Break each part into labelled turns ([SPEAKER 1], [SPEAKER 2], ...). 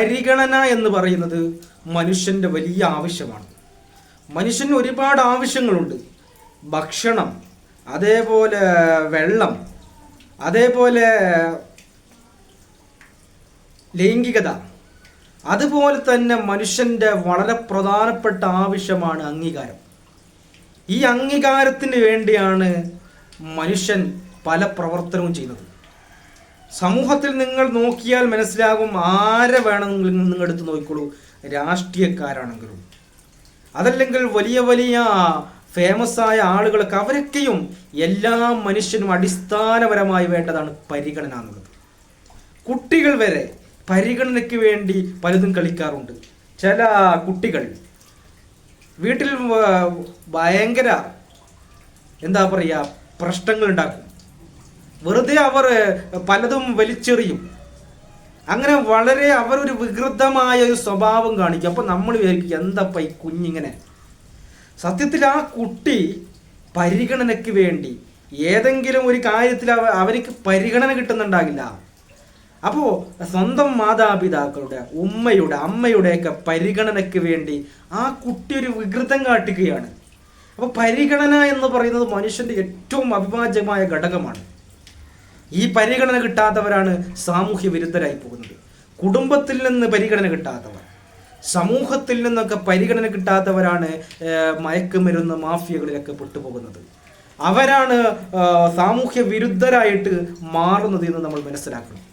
[SPEAKER 1] പരിഗണന എന്ന് പറയുന്നത് മനുഷ്യന്റെ വലിയ ആവശ്യമാണ്. മനുഷ്യന് ഒരുപാട് ആവശ്യങ്ങളുണ്ട്. ഭക്ഷണം അതേപോലെ വെള്ളം അതേപോലെ ലൈംഗികത അതുപോലെ തന്നെ മനുഷ്യന്റെ വളരെ പ്രധാനപ്പെട്ട ആവശ്യമാണ് അംഗീകാരം. ഈ അംഗീകാരത്തിന് വേണ്ടിയാണ് മനുഷ്യൻ പല പ്രവർത്തനവും ചെയ്യുന്നത്. സമൂഹത്തിൽ നിങ്ങൾ നോക്കിയാൽ മനസ്സിലാകും ആരെ വേണമെങ്കിലും നിങ്ങൾ എടുത്ത് നോക്കിക്കോളൂ. രാഷ്ട്രീയക്കാരാണെങ്കിലും. അതല്ലെങ്കിൽ വലിയ വലിയ ഫേമസ് ആയ ആളുകളൊക്കെ അവരൊക്കെയും എല്ലാ മനുഷ്യനും അടിസ്ഥാനപരമായി വേണ്ടതാണ് പരിഗണന എന്നുള്ളത് കുട്ടികൾ വരെ പരിഗണനയ്ക്ക് വേണ്ടി പലതും കളിക്കാറുണ്ട്. ചില കുട്ടികൾ വീട്ടിൽ ഭയങ്കര എന്താ പറയുക പ്രശ്നങ്ങൾ ഉണ്ടാക്കും വെറുതെ അവർ പലതും വലിച്ചെറിയും. അങ്ങനെ വളരെ അവരൊരു വികൃതമായ ഒരു സ്വഭാവം കാണിക്കും. അപ്പം നമ്മൾ വിചാരിക്കും എന്തപ്പ ഈ കുഞ്ഞിങ്ങനെ? സത്യത്തിൽ ആ കുട്ടി പരിഗണനയ്ക്ക് വേണ്ടി ഏതെങ്കിലും ഒരു കാര്യത്തിൽ അവ അവർക്ക് പരിഗണന കിട്ടുന്നുണ്ടാകില്ല. അപ്പോൾ സ്വന്തം മാതാപിതാക്കളുടെ ഉമ്മയുടെ അമ്മയുടെയൊക്കെ പരിഗണനയ്ക്ക് വേണ്ടി ആ കുട്ടി ഒരു വികൃതം കാട്ടുകയാണ് അപ്പോൾ പരിഗണന എന്ന് പറയുന്നത് മനുഷ്യന്റെ ഏറ്റവും അവിഭാജ്യമായ ഘടകമാണ്. ഈ പരിഗണന കിട്ടാത്തവരാണ് സാമൂഹ്യ വിരുദ്ധരായി പോകുന്നത്. കുടുംബത്തിൽ നിന്ന് പരിഗണന കിട്ടാത്തവർ സമൂഹത്തിൽ നിന്നൊക്കെ പരിഗണന കിട്ടാത്തവരാണ് മയക്കുമരുന്ന് മാഫിയകളിലൊക്കെ പെട്ടുപോകുന്നത്. അവരാണ് സാമൂഹ്യ വിരുദ്ധരായിട്ട് മാറുന്നത് എന്ന് നമ്മൾ മനസ്സിലാക്കണം.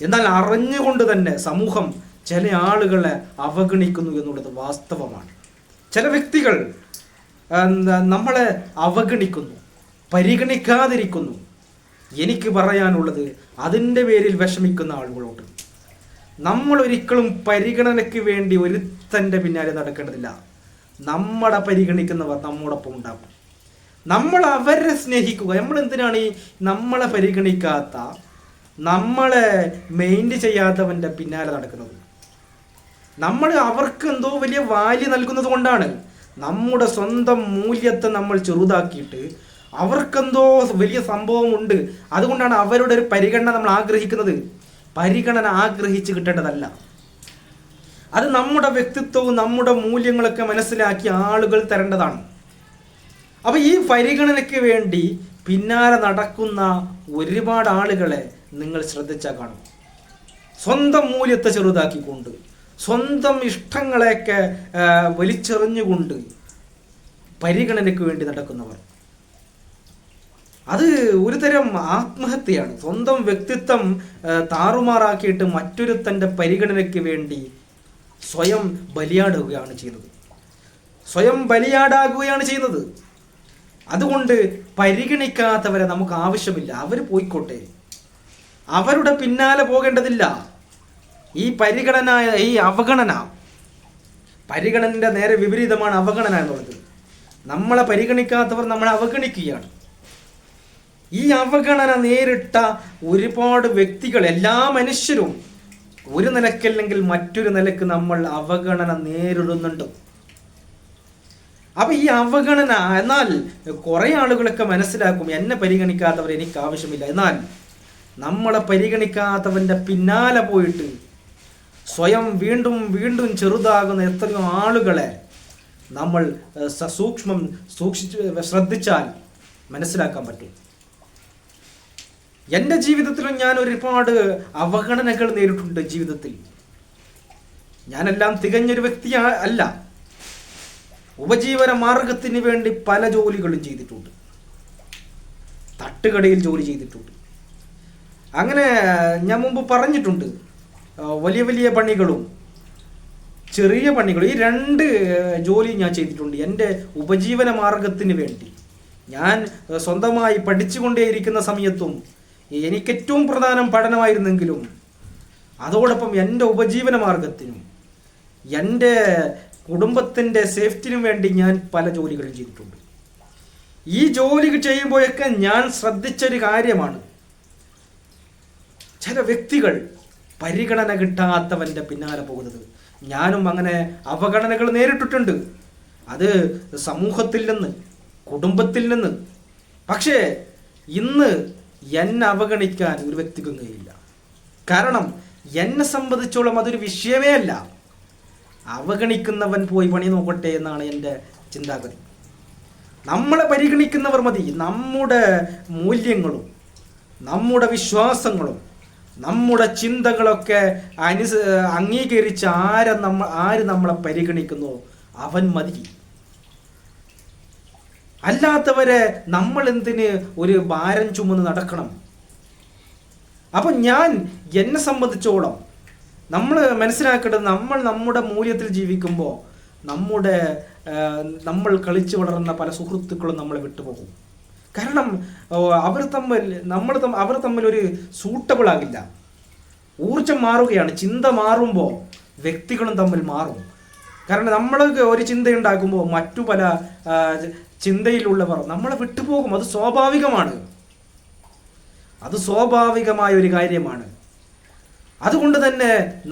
[SPEAKER 1] എന്നാൽ അറിഞ്ഞുകൊണ്ട് തന്നെ സമൂഹം ചില ആളുകളെ അവഗണിക്കുന്നു എന്നുള്ളത് വാസ്തവമാണ്. ചില വ്യക്തികൾ നമ്മളെ അവഗണിക്കുന്നു പരിഗണിക്കാതിരിക്കുന്നു. എനിക്ക് പറയാനുള്ളത് അതിന്റെ പേരിൽ വിഷമിക്കുന്ന ആളുകളോട്. നമ്മൾ ഒരിക്കലും പരിഗണനയ്ക്ക് വേണ്ടി ഒരുത്തന്റെ പിന്നാലെ നടക്കേണ്ടതില്ല. നമ്മളെ പരിഗണിക്കുന്നവർ നമ്മോടൊപ്പം ഉണ്ടാകും നമ്മൾ അവരെ സ്നേഹിക്കുക. നമ്മൾ എന്തിനാണ് ഈ നമ്മളെ പരിഗണിക്കാത്ത നമ്മളെ മെയിന്റ് ചെയ്യാത്തവന്റെ പിന്നാലെ നടക്കുന്നത്? നമ്മൾ അവർക്ക് എന്തോ വലിയ വാല്യ നൽകുന്നത് കൊണ്ടാണ്. നമ്മുടെ സ്വന്തം മൂല്യത്തെ നമ്മൾ ചെറുതാക്കിയിട്ട് അവർക്കെന്തോ വലിയ സംഭവമുണ്ട്. അതുകൊണ്ടാണ് അവരുടെ ഒരു പരിഗണന നമ്മൾ ആഗ്രഹിക്കുന്നത്. പരിഗണന ആഗ്രഹിച്ച് കിട്ടേണ്ടതല്ല. അത് നമ്മുടെ വ്യക്തിത്വവും നമ്മുടെ മൂല്യങ്ങളൊക്കെ മനസ്സിലാക്കി ആളുകൾ തരേണ്ടതാണ്. അപ്പൊ ഈ പരിഗണനയ്ക്ക് വേണ്ടി പിന്നാലെ നടക്കുന്ന ഒരുപാട് ആളുകളെ നിങ്ങൾ ശ്രദ്ധിച്ചാൽ കാണും. സ്വന്തം മൂല്യത്തെ ചെറുതാക്കിക്കൊണ്ട് സ്വന്തം ഇഷ്ടങ്ങളെയൊക്കെ വലിച്ചെറിഞ്ഞുകൊണ്ട് പരിഗണനയ്ക്ക് വേണ്ടി നടക്കുന്നവർ. അത് ഒരുതരം ആത്മഹത്യയാണ്. സ്വന്തം വ്യക്തിത്വം താറുമാറാക്കിയിട്ട് മറ്റൊരുത്തന്റെ പരിഗണനയ്ക്ക് വേണ്ടി സ്വയം ബലിയാടുകയാണ് ചെയ്യുന്നത്. സ്വയം ബലിയാടാകുകയാണ് ചെയ്യുന്നത്. അതുകൊണ്ട് പരിഗണിക്കാത്തവരെ നമുക്ക് ആവശ്യമില്ല. അവർ പോയിക്കോട്ടെ. അവരുടെ പിന്നാലെ പോകേണ്ടതില്ല. ഈ പരിഗണന ഈ അവഗണന പരിഗണനയുടെ നേരെ വിപരീതമാണ് അവഗണന എന്നുള്ളത്. നമ്മളെ പരിഗണിക്കാത്തവർ നമ്മളെ അവഗണിക്കുകയാണ്. ഈ അവഗണന നേരിട്ട ഒരുപാട് വ്യക്തികൾ എല്ലാ മനുഷ്യരും ഒരു നിലക്കല്ലെങ്കിൽ മറ്റൊരു നിലയ്ക്ക് നമ്മൾ അവഗണന നേരിടുന്നുണ്ട്. അപ്പൊ ഈ അവഗണന എന്നാൽ കുറെ ആളുകളൊക്കെ മനസ്സിലാക്കും എന്നെ പരിഗണിക്കാത്തവർ എനിക്ക് ആവശ്യമില്ല. എന്നാൽ നമ്മളെ പരിഗണിക്കാത്തവന്റെ പിന്നാലെ പോയിട്ട് സ്വയം വീണ്ടും വീണ്ടും ചെറുതാകുന്ന എത്രയോ ആളുകളെ നമ്മൾ സസൂക്ഷ്മം സൂക്ഷിച്ച് ശ്രദ്ധിച്ചാൽ മനസ്സിലാക്കാൻ പറ്റും. എന്റെ ജീവിതത്തിലും ഞാൻ ഒരുപാട് അവഗണനകൾ നേരിട്ടുണ്ട് ജീവിതത്തിൽ. ഞാനെല്ലാം തികഞ്ഞൊരു വ്യക്തി അല്ല. ഉപജീവന മാർഗത്തിന് വേണ്ടി പല ജോലികളും ചെയ്തിട്ടുണ്ട്. തട്ടുകടയിൽ ജോലി ചെയ്തിട്ടുണ്ട്. അങ്ങനെ ഞാൻ മുമ്പ് പറഞ്ഞിട്ടുണ്ട് വലിയ വലിയ പണികളും ചെറിയ പണികളും ഈ രണ്ട് ജോലി ഞാൻ ചെയ്തിട്ടുണ്ട്. എന്റെ ഉപജീവന മാർഗത്തിന് വേണ്ടി. ഞാൻ സ്വന്തമായി പഠിച്ചുകൊണ്ടേയിരിക്കുന്ന സമയത്തും എനിക്ക് ഏറ്റവും പ്രധാനം പഠനമായിരുന്നെങ്കിലും അതോടൊപ്പം എന്റെ ഉപജീവന മാർഗത്തിനും എന്റെ കുടുംബത്തിന്റെ സേഫ്റ്റിനും വേണ്ടി ഞാൻ പല ജോലികളും ചെയ്തിട്ടുണ്ട്. ഈ ജോലി ചെയ്യുമ്പോഴൊക്കെ ഞാൻ ശ്രദ്ധിച്ചൊരു കാര്യമാണ്. ചില വ്യക്തികൾ പരിഗണന കിട്ടാത്തവന്റെ പിന്നാലെ പോകുന്നത്. ഞാനും അങ്ങനെ അവഗണനകൾ നേരിട്ടിട്ടുണ്ട്. അത് സമൂഹത്തിൽ നിന്ന് കുടുംബത്തിൽ നിന്ന്. പക്ഷേ ഇന്ന് എന്നെ അവഗണിക്കാൻ ഒരു വ്യക്തിക്കും കഴിയില്ല. കാരണം എന്നെ സംബന്ധിച്ചോളം അതൊരു വിഷയമേ അല്ല. അവഗണിക്കുന്നവൻ പോയി പണി നോക്കട്ടെ എന്നാണ് എന്റെ ചിന്താഗതി. നമ്മളെ പരിഗണിക്കുന്നവർ മതി. നമ്മുടെ മൂല്യങ്ങളും നമ്മുടെ വിശ്വാസങ്ങളും നമ്മുടെ ചിന്തകളൊക്കെ അനുസ അംഗീകരിച്ച് ആരെ നമ്മൾ ആര് നമ്മളെ പരിഗണിക്കുന്നു അവൻ മതി. അല്ലാത്തവരെ നമ്മൾ എന്തിന് ഒരു ഭാരം ചുമന്ന് നടക്കണം? അപ്പം ഞാൻ എന്നെ സംബന്ധിച്ചോളം നമ്മൾ മനസ്സിലാക്കേണ്ടത് നമ്മൾ നമ്മുടെ മൂല്യത്തിൽ ജീവിക്കുമ്പോൾ നമ്മുടെ നമ്മൾ കളിച്ചു വളർന്ന പല സുഹൃത്തുക്കളും നമ്മളെ വിട്ടുപോകും. കാരണം അവർ തമ്മിൽ നമ്മൾ അവർ തമ്മിൽ ഒരു സൂട്ടബിൾ ആകില്ല. ഊർജം മാറുകയാണ്. ചിന്ത മാറുമ്പോൾ വ്യക്തികളും തമ്മിൽ മാറും. കാരണം നമ്മൾ ഒരു ചിന്ത ഉണ്ടാക്കുമ്പോൾ മറ്റു പല ചിന്തയിലുള്ളവർ നമ്മളെ വിട്ടുപോകും. അത് സ്വാഭാവികമാണ്. അത് സ്വാഭാവികമായ ഒരു കാര്യമാണ്. അതുകൊണ്ട് തന്നെ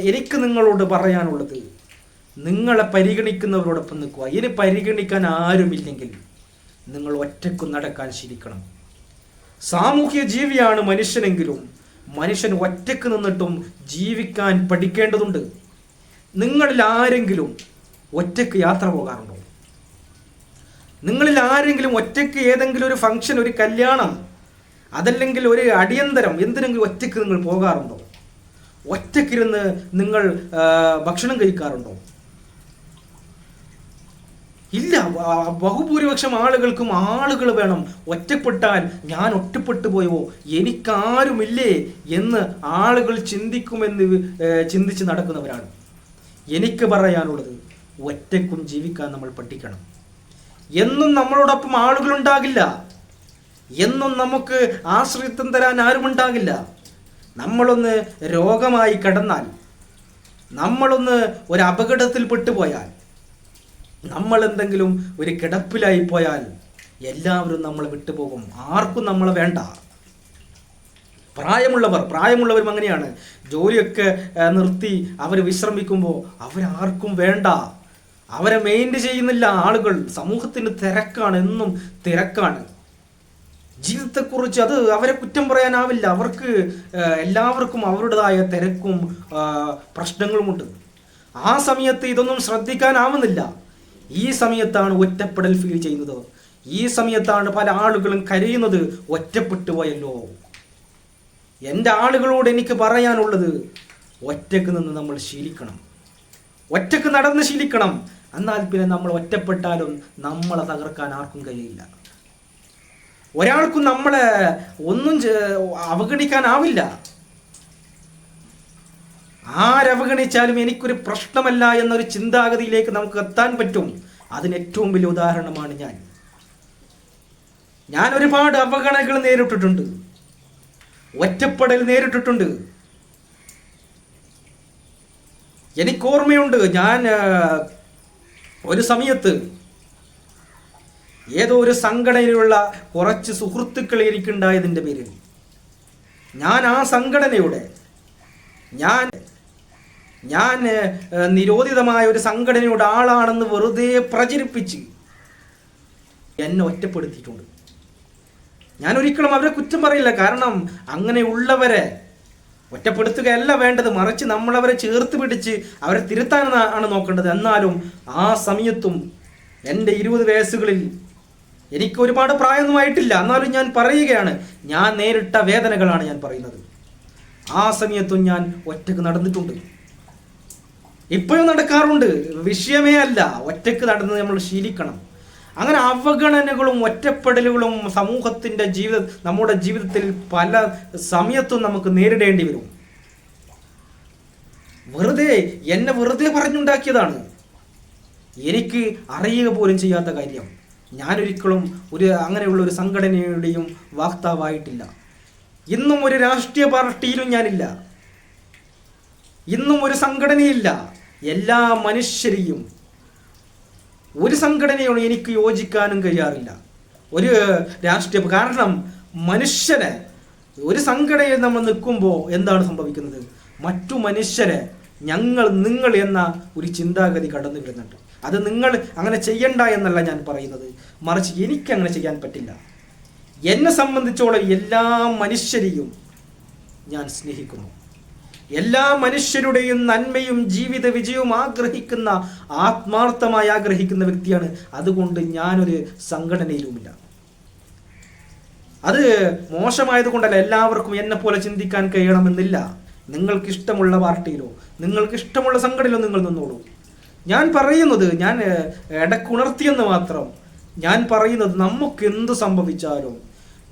[SPEAKER 1] എനിക്ക് നിങ്ങളോട് പറയാനുള്ളത് നിങ്ങളെ പരിഗണിക്കുന്നവരോടൊപ്പം നിൽക്കുക. ഇനി പരിഗണിക്കാൻ ആരുമില്ലെങ്കിൽ നിങ്ങൾ ഒറ്റയ്ക്ക് നടക്കാൻ ശീലിക്കണം. സാമൂഹ്യ ജീവിയാണ് മനുഷ്യനെങ്കിലും മനുഷ്യൻ ഒറ്റയ്ക്ക് നിന്നിട്ടും ജീവിക്കാൻ പഠിക്കേണ്ടതുണ്ട്. നിങ്ങളിൽ ആരെങ്കിലും ഒറ്റയ്ക്ക് യാത്ര പോകാറുണ്ടോ? നിങ്ങളിൽ ആരെങ്കിലും ഒറ്റയ്ക്ക് ഏതെങ്കിലും ഒരു ഫംഗ്ഷൻ ഒരു കല്യാണം അതല്ലെങ്കിൽ ഒരു അടിയന്തരം എന്തിനെങ്കിലും ഒറ്റയ്ക്ക് നിങ്ങൾ പോകാറുണ്ടോ? ഒറ്റയ്ക്കിരുന്ന് നിങ്ങൾ ഭക്ഷണം കഴിക്കാറുണ്ടോ? ഇല്ല ബഹുഭൂരിപക്ഷം ആളുകൾക്കും ആളുകൾ വേണം. ഒറ്റപ്പെട്ടാൽ ഞാൻ ഒറ്റപ്പെട്ടു പോയോ? എനിക്കാരുമില്ലേ എന്ന് ആളുകൾ ചിന്തിക്കുമെന്ന് ചിന്തിച്ച് നടക്കുന്നവരാണ്. എനിക്ക് പറയാനുള്ളത് ഒറ്റക്കും ജീവിക്കാൻ നമ്മൾ പഠിക്കണം. എന്നും നമ്മളോടൊപ്പം ആളുകളുണ്ടാകില്ല. എന്നും നമുക്ക് ആശ്രയത്വം തരാൻ ആരുമുണ്ടാകില്ല. നമ്മളൊന്ന് രോഗമായി കിടന്നാൽ നമ്മളൊന്ന് ഒരു അപകടത്തിൽ പെട്ടുപോയാൽ നമ്മൾ എന്തെങ്കിലും ഒരു കിടപ്പിലായി പോയാൽ എല്ലാവരും നമ്മളെ വിട്ടുപോകും. ആർക്കും നമ്മളെ വേണ്ട. പ്രായമുള്ളവർ പ്രായമുള്ളവരും അങ്ങനെയാണ്. ജോലിയൊക്കെ നിർത്തി അവർ വിശ്രമിക്കുമ്പോൾ അവരാർക്കും വേണ്ട. അവരെ മെയിന്റ് ചെയ്യുന്നില്ല ആളുകൾ. സമൂഹത്തിന് തിരക്കാണ് എന്നും തിരക്കാണ്. ജീവിതത്തെക്കുറിച്ച് അത് അവരെ കുറ്റം പറയാനാവില്ല. അവർക്ക് എല്ലാവർക്കും അവരുടേതായ തിരക്കും പ്രശ്നങ്ങളുമുണ്ട്. ആ സമയത്ത് ഇതൊന്നും ശ്രദ്ധിക്കാനാവുന്നില്ല. ഈ സമയത്താണ് ഒറ്റപ്പെടൽ ഫീൽ ചെയ്യുന്നത്. ഈ സമയത്താണ് പല ആളുകളും കരയുന്നത് ഒറ്റപ്പെട്ടു പോയല്ലോ. എന്റെ ആളുകളോട് എനിക്ക് പറയാനുള്ളത് ഒറ്റയ്ക്ക് നിന്ന് നമ്മൾ ശീലിക്കണം. ഒറ്റയ്ക്ക് നടന്ന് ശീലിക്കണം. എന്നാൽ പിന്നെ നമ്മൾ ഒറ്റപ്പെട്ടാലും നമ്മളെ തകർക്കാൻ ആർക്കും കഴിയില്ല. ഒരാൾക്കും നമ്മളെ ഒന്നും അവഗണിക്കാനാവില്ല. ആരവഗണിച്ചാലും എനിക്കൊരു പ്രശ്നമല്ല എന്നൊരു ചിന്താഗതിയിലേക്ക് നമുക്ക് എത്താൻ പറ്റും. അതിന് ഏറ്റവും വലിയ ഉദാഹരണമാണ് ഞാൻ. ഞാൻ ഒരുപാട് അവഗണനകൾ നേരിട്ടിട്ടുണ്ട്. ഒറ്റപ്പെടൽ നേരിട്ടിട്ടുണ്ട്. എനിക്ക് ഓർമ്മയുണ്ട് ഞാൻ ഒരു സമയത്ത് ഏതോ ഒരു സംഘടനയിലുള്ള കുറച്ച് സുഹൃത്തുക്കൾ എനിക്കുണ്ടായതിന്റെ പേരിൽ ഞാൻ ആ സംഘടനയുടെ ഞാൻ ഞാൻ നിരോധിതമായ ഒരു സംഘടനയുടെ ആളാണെന്ന് വെറുതെ പ്രചരിപ്പിച്ച് എന്നെ ഒറ്റപ്പെടുത്തിയിട്ടുണ്ട്. ഞാൻ ഒരിക്കലും അവരെ കുറ്റം പറയില്ല. കാരണം അങ്ങനെയുള്ളവരെ ഒറ്റപ്പെടുത്തുകയല്ല വേണ്ടത് മറിച്ച് നമ്മളവരെ ചേർത്ത് പിടിച്ച് അവരെ തിരുത്താൻ ആണ് നോക്കേണ്ടത്. എന്നാലും ആ സമയത്തും എന്റെ ഇരുപത് വയസ്സുകളിൽ എനിക്ക് ഒരുപാട് പ്രായമൊന്നും ആയിട്ടില്ല. എന്നാലും ഞാൻ പറയുകയാണ് ഞാൻ നേരിട്ട വേദനകളാണ് ഞാൻ പറയുന്നത്. ആ സമയത്തും ഞാൻ ഒറ്റയ്ക്ക് നടന്നിട്ടുണ്ട്. ഇപ്പോഴും നടക്കാറുണ്ട്. വിഷയമേ അല്ല ഒറ്റയ്ക്ക് നടന്ന് നമ്മൾ ശീലിക്കണം. അങ്ങനെ അവഗണനകളും ഒറ്റപ്പെടലുകളും സമൂഹത്തിന്റെ ജീവിത നമ്മുടെ ജീവിതത്തിൽ പല സമയത്തും നമുക്ക് നേരിടേണ്ടി വരും. വെറുതെ എന്നെ വെറുതെ പറഞ്ഞുണ്ടാക്കിയതാണ്. എനിക്ക് അറിയുക പോലും ചെയ്യാത്ത കാര്യം. ഞാനൊരിക്കലും ഒരു അങ്ങനെയുള്ള ഒരു സംഘടനയുടെയും വാക്താവായിട്ടില്ല. ഇന്നും ഒരു രാഷ്ട്രീയ പാർട്ടിയിലും ഞാനില്ല. ഇന്നും ഒരു സംഘടനയില്ല. എല്ലാ മനുഷ്യരെയും ഒരു സംഘടനയോട് എനിക്ക് യോജിക്കാനും കഴിയാറില്ല. ഒരു രാഷ്ട്രീയ കാരണം മനുഷ്യരെ ഒരു സംഘടനയിൽ നമ്മൾ നിൽക്കുമ്പോൾ എന്താണ് സംഭവിക്കുന്നത്? മറ്റു മനുഷ്യരെ ഞങ്ങൾ നിങ്ങൾ എന്ന ഒരു ചിന്താഗതി കടന്നു വരുന്നുണ്ട്. അത് നിങ്ങൾ അങ്ങനെ ചെയ്യണ്ട എന്നല്ല ഞാൻ പറയുന്നത്. മറിച്ച് എനിക്ക് അങ്ങനെ ചെയ്യാൻ പറ്റില്ല. എന്നെ സംബന്ധിച്ചോളം എല്ലാ മനുഷ്യരെയും ഞാൻ സ്നേഹിക്കുന്നു. എല്ലാ മനുഷ്യരുടെയും നന്മയും ജീവിത വിജയവും ആഗ്രഹിക്കുന്ന ആത്മാർത്ഥമായി ആഗ്രഹിക്കുന്ന വ്യക്തിയാണ്. അതുകൊണ്ട് ഞാനൊരു സംഘടനയിലുമില്ല. അത് മോശമായത് കൊണ്ടല്ല എല്ലാവർക്കും എന്നെ പോലെ ചിന്തിക്കാൻ കഴിയണമെന്നില്ല. നിങ്ങൾക്ക് ഇഷ്ടമുള്ള പാർട്ടിയിലോ നിങ്ങൾക്ക് ഇഷ്ടമുള്ള സംഘടനയിലോ നിങ്ങൾ നിന്നോളൂ. ഞാൻ പറയുന്നത് ഞാൻ ഇടക്കുണർത്തിയെന്ന് മാത്രം. ഞാൻ പറയുന്നത് നമുക്ക് എന്ത് സംഭവിച്ചാലും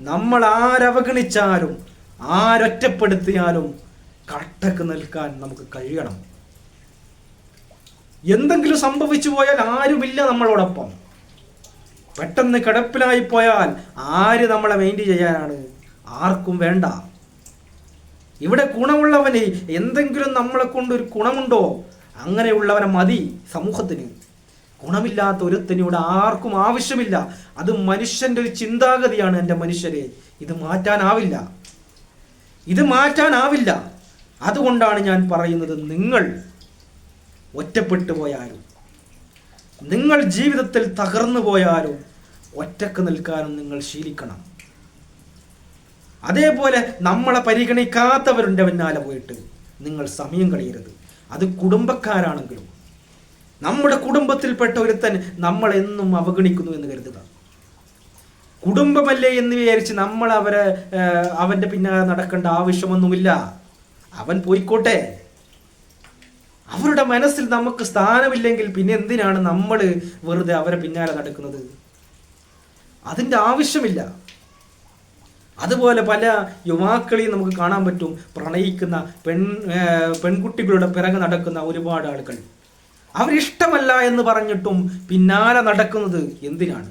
[SPEAKER 1] നമ്മൾ ആരവഗണിച്ചാലും ആരൊറ്റപ്പെടുത്തിയാലും കട്ടക്ക് നിൽക്കാൻ നമുക്ക് കഴിയണം. എന്തെങ്കിലും സംഭവിച്ചു പോയാൽ ആരുമില്ല നമ്മളോടൊപ്പം. പെട്ടെന്ന് കിടപ്പിലായി പോയാൽ ആര് നമ്മളെ മെയിന്റ് ചെയ്യാനാണ്? ആർക്കും വേണ്ട. ഇവിടെ ഗുണമുള്ളവന് എന്തെങ്കിലും നമ്മളെ കൊണ്ട് ഒരു ഗുണമുണ്ടോ? അങ്ങനെയുള്ളവനെ മതി സമൂഹത്തിന്. ഗുണമില്ലാത്ത ഒരുത്തന് ഇവിടെ ആർക്കും ആവശ്യമില്ല. അത് മനുഷ്യന്റെ ഒരു ചിന്താഗതിയാണ് എന്റെ മനുഷ്യരെ. ഇത് മാറ്റാനാവില്ല. ഇത് മാറ്റാനാവില്ല. അതുകൊണ്ടാണ് ഞാൻ പറയുന്നത് നിങ്ങൾ ഒറ്റപ്പെട്ടു പോയാലും നിങ്ങൾ ജീവിതത്തിൽ തകർന്നു പോയാലും ഒറ്റയ്ക്ക് നിൽക്കാനും നിങ്ങൾ ശീലിക്കണം. അതേപോലെ നമ്മളെ പരിഗണിക്കാത്തവരുടെ പിന്നാലെ പോയിട്ട് നിങ്ങൾ സമയം കളയരുത്. അത് കുടുംബക്കാരാണെങ്കിലും നമ്മുടെ കുടുംബത്തിൽപ്പെട്ട ഒരുത്തൻ നമ്മൾ എന്നും അവഗണിക്കുന്നു എന്ന് കരുതുക. കുടുംബമല്ലേ എന്ന് വിചാരിച്ച് നമ്മൾ അവരെ അവന്റെ പിന്നാലെ നടക്കേണ്ട ആവശ്യമൊന്നുമില്ല. അവൻ പോയിക്കോട്ടെ. അവരുടെ മനസ്സിൽ നമുക്ക് സ്ഥാനമില്ലെങ്കിൽ പിന്നെ എന്തിനാണ് നമ്മൾ വെറുതെ അവരെ പിന്നാലെ നടക്കുന്നത്? അതിന്റെ ആവശ്യമില്ല. അതുപോലെ പല യുവാക്കളെയും നമുക്ക് കാണാൻ പറ്റും. പ്രണയിക്കുന്ന പെൺ പെൺകുട്ടികളുടെ പിറകെ നടക്കുന്ന ഒരുപാട് ആളുകൾ. അവരിഷ്ടമല്ല എന്ന് പറഞ്ഞിട്ടും പിന്നാലെ നടക്കുന്നത് എന്തിനാണ്?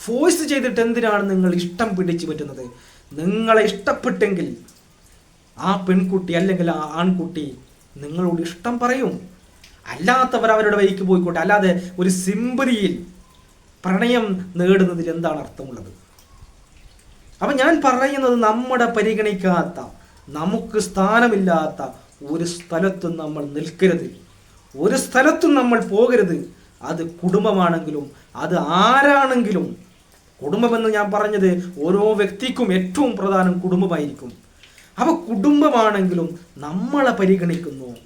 [SPEAKER 1] ഫോഴ്സ് ചെയ്തിട്ട് എന്തിനാണ് നിങ്ങൾ ഇഷ്ടം പിടിച്ചു പറ്റുന്നത്? നിങ്ങളെ ഇഷ്ടപ്പെട്ടെങ്കിൽ ആ പെൺകുട്ടി അല്ലെങ്കിൽ ആ ആൺകുട്ടി നിങ്ങളോട് ഇഷ്ടം പറയും. അല്ലാത്തവർ അവരുടെ വഴിക്ക് പോയിക്കോട്ടെ. അല്ലാതെ ഒരു സിമ്പതിയിൽ പ്രണയം നേടുന്നതിൽ എന്താണ് അർത്ഥമുള്ളത്? അപ്പം ഞാൻ പറയുന്നത് നമ്മുടെ പരിഗണിക്കാത്ത നമുക്ക് സ്ഥാനമില്ലാത്ത ഒരു സ്ഥലത്തും നമ്മൾ നിൽക്കരുത്. ഒരു സ്ഥലത്തും നമ്മൾ പോകരുത്. അത് കുടുംബമാണെങ്കിലും അത് ആരാണെങ്കിലും. കുടുംബമെന്ന് ഞാൻ പറഞ്ഞത് ഓരോ വ്യക്തിക്കും ഏറ്റവും പ്രധാനം കുടുംബമായിരിക്കും. അപ്പൊ കുടുംബമാണെങ്കിലും നമ്മളെ പരിഗണിക്കുന്നു.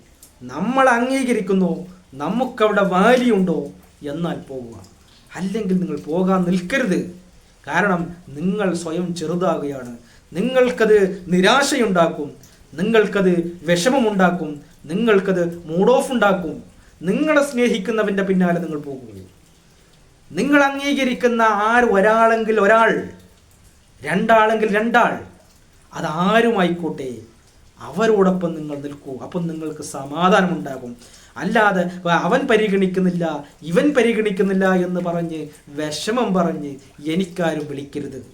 [SPEAKER 1] നമ്മളെ അംഗീകരിക്കുന്നു. നമുക്കവിടെ വാലിയുണ്ടോ എന്നാൽ പോവുക. അല്ലെങ്കിൽ നിങ്ങൾ പോകാൻ നിൽക്കരുത്. കാരണം നിങ്ങൾ സ്വയം ചെറുതാകുകയാണ്. നിങ്ങൾക്കത് നിരാശയുണ്ടാക്കും. നിങ്ങൾക്കത് വിഷമമുണ്ടാക്കും. നിങ്ങൾക്കത് മൂഡ് ഓഫ് ഉണ്ടാക്കും. നിങ്ങളെ സ്നേഹിക്കുന്നവന്റെ പിന്നാലെ നിങ്ങൾ പോകുകയും നിങ്ങൾ അംഗീകരിക്കുന്ന ആര് ഒരാളെങ്കിൽ ഒരാൾ രണ്ടാളെങ്കിൽ രണ്ടാൾ അതാരുമായിക്കോട്ടെ? അവരോടൊപ്പം നിങ്ങൾ നിൽക്കൂ. അപ്പം നിങ്ങൾക്ക് സമാധാനമുണ്ടാകും. അല്ലാതെ അവൻ പരിഗണിക്കുന്നില്ല ഇവൻ പരിഗണിക്കുന്നില്ല എന്ന് പറഞ്ഞ് വിഷമം പറഞ്ഞ് എനിക്കാരും വിളിക്കരുത്.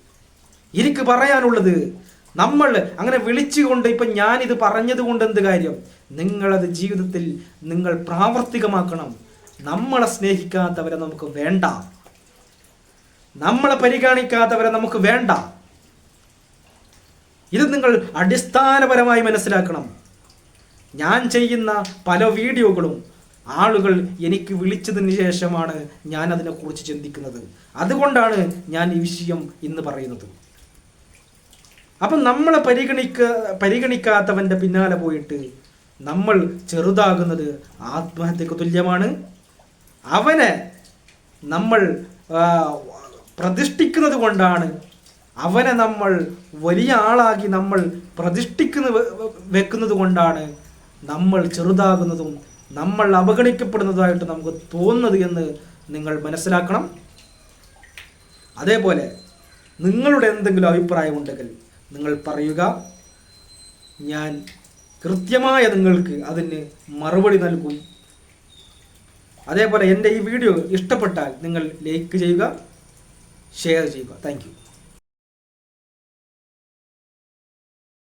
[SPEAKER 1] എനിക്ക് പറയാനുള്ളത് നമ്മൾ അങ്ങനെ വിളിച്ചുകൊണ്ട് ഇപ്പം ഞാനിത് പറഞ്ഞത് കൊണ്ട് എന്ത് കാര്യം? നിങ്ങളത് ജീവിതത്തിൽ നിങ്ങൾ പ്രാവർത്തികമാക്കണം. നമ്മളെ സ്നേഹിക്കാത്തവരെ നമുക്ക് വേണ്ട. നമ്മളെ പരിഗണിക്കാത്തവരെ നമുക്ക് വേണ്ട. ഇത് നിങ്ങൾ അടിസ്ഥാനപരമായി മനസ്സിലാക്കണം. ഞാൻ ചെയ്യുന്ന പല വീഡിയോകളും ആളുകൾ എനിക്ക് വിളിച്ചതിന് ശേഷമാണ് ഞാൻ അതിനെക്കുറിച്ച് ചിന്തിക്കുന്നത്. അതുകൊണ്ടാണ് ഞാൻ ഈ വിഷയം ഇന്ന് പറയുന്നത്. അപ്പം നമ്മളെ പരിഗണിക്ക പരിഗണിക്കാത്തവന്റെ പിന്നാലെ പോയിട്ട് നമ്മൾ ചെറുതാകുന്നത് ആത്മഹത്യക്ക് തുല്യമാണ്. അവനെ നമ്മൾ പ്രതിഷ്ഠിക്കുന്നത് കൊണ്ടാണ് അവനെ നമ്മൾ വലിയ ആളാക്കി നമ്മൾ പ്രതിഷ്ഠിക്കുന്ന വെക്കുന്നത് കൊണ്ടാണ് നമ്മൾ ചെറുതാകുന്നതും നമ്മൾ അവഗണിക്കപ്പെടുന്നതായിട്ട് നമുക്ക് തോന്നുന്നത് എന്ന് നിങ്ങൾ മനസ്സിലാക്കണം. അതേപോലെ നിങ്ങളുടെ എന്തെങ്കിലും അഭിപ്രായമുണ്ടെങ്കിൽ നിങ്ങൾ പറയുക. ഞാൻ കൃത്യമായ നിങ്ങൾക്ക് അതിന് മറുപടി നൽകും. അതേപോലെ എന്റെ ഈ വീഡിയോ ഇഷ്ടപ്പെട്ടാൽ നിങ്ങൾ ലൈക്ക് ചെയ്യുക ഷെയർ ചെയ്യുക. താങ്ക്